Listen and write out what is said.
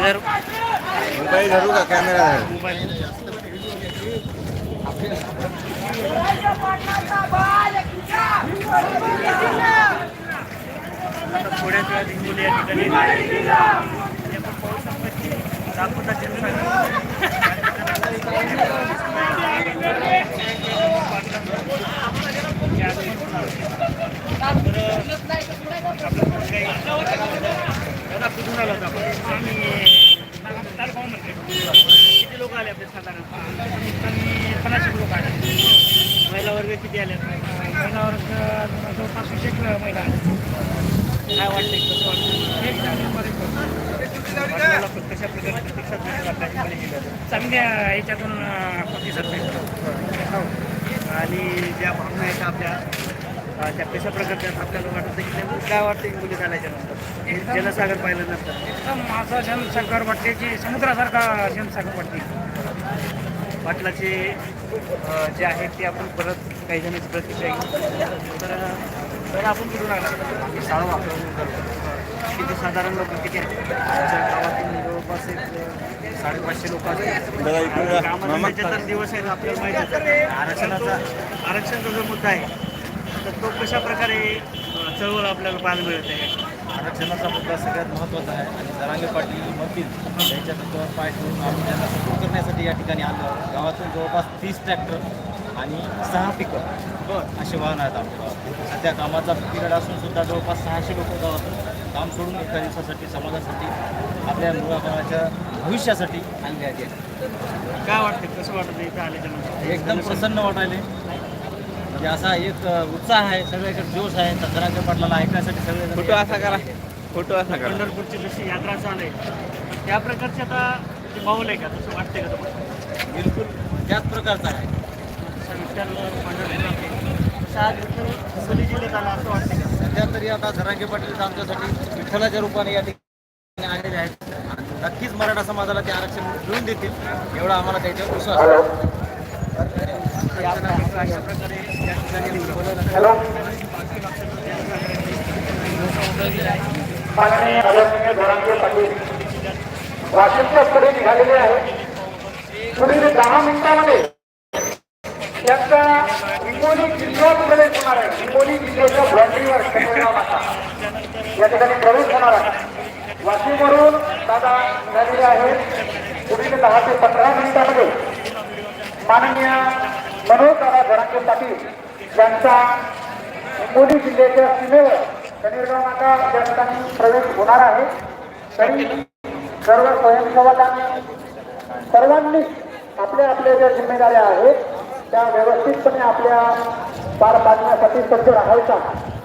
धरू मोबाईल धरू का कॅमेरा धरू? थोड्याच वेळात हिंगोली या ठिकाणी दाखवता दादा कुठून आलो होतो आपण आम्ही तालुका म्हणते किती लोक आले आपले साधारण कमी पन्नास लोक आले महिला वर्ग किती आले महिला वर्ग जवळपास वीस एक महिला आल्या काय वाटतं कसं वाटतं कशा प्रकारे प्रतिसाद चांगल्या याच्यातून प्रतिसाद भेटतो आणि ज्या भावना आहेत आपल्या त्या कशा प्रकारच्या आहेत आपल्याला वाटतं की नेमकं काय वाटतं की मुली झाल्याच्यानंतर? जनसागर पाहिल्यानंतर एकदम माझा जनसागर वाटते की समुद्रासारखा जनसागर वाटते. पाटलाचे अ, जे आहेत ते आपण परत काही जणांची प्रतिक्रिया घेऊ. तर तर आपण कुठून आला साळवा किती साधारण लोक किती आहेत? आमच्या गावातील जवळपास एक साडेपाचशे लोक इकडे या. कामाचे तर दिवस आहेत आपल्याला माहिती आहे. आरक्षणाचा आरक्षणाचा जो मुद्दा आहे तर तो कशा प्रकारे चळवळ आपल्याला पाहायला मिळत? आहे आरक्षणाचा मुद्दा सगळ्यात महत्त्वाचा आहे आणि जरांगे पाटील म्हणतील त्यांच्या तत्वावर पाय ठेवून आम्ही त्यांना सपोर्ट करण्यासाठी या ठिकाणी आलो. गावातून जवळपास तीस ट्रॅक्टर आणि सहा पिकअप असे वाहन आहेत आमच्या गावात सध्या कामाचा पिरियड असून सुद्धा जवळपास सहाशे लोक गावातून काम सोडून एका दिवसासाठी समाजासाठी आपल्या मुलाबाळाच्या भविष्यासाठी आलेले आहेत काय वाटतं कसं वाटतं इथं आल्याच्यानंतर एकदम प्रसन्न वाटायले. म्हणजे असा एक उत्साह आहे सगळ्याकडे जोश आहे. तर जरांगे पाटलाला ऐकण्यासाठी सगळे फोटो असा करा. फोटो असा करा. पंढरपूरची जशी यात्रा चालू आहे त्या प्रकारचे आता जे माहोल आहे का? तसं वाटतंय का तुम्हाला? बिलकुल त्याच प्रकारचा आहे. पंढरपूर जिल्ह्यात आला असं का? सध्या तरी आता धरांगे पाटील आमच्यासाठी विठ्ठलाच्या रूपाने या ठिकाणी आलेले आहेत. आणि नक्कीच मराठा समाजाला ते आरक्षण मिळवून देतील एवढा आम्हाला त्याच्यावर विश्वास आहे. अशा प्रकारे या ठिकाणी माननीय आदरणीय धोरणचे पाटील वाशिमच्या पुढे निघालेले आहे पुढील दहा मिनिटामध्ये त्यांचा हिंगोली जिल्ह्यात प्रवेश होणार आहे हिंगोली जिल्ह्याच्या बाउंड्रीवर या ठिकाणी प्रवेश होणार आहे वाशिमवरून दादा झालेले आहेत पुढील दहा ते पंधरा मिनिटामध्ये माननीय मनोज दादा धरांगे पाटील यांचा हिंगोली जिल्ह्याच्या सीमेवर कनेरगाव नाका या ठिकाणी प्रवेश होणार आहे. तरी सर्व स्वयंसेवकांनी सर्वांनी आपल्या आपल्या ज्या जिम्मेदाऱ्या आहेत त्या व्यवस्थितपणे आपल्या पार पाडण्यासाठी सज्ज राहायचा.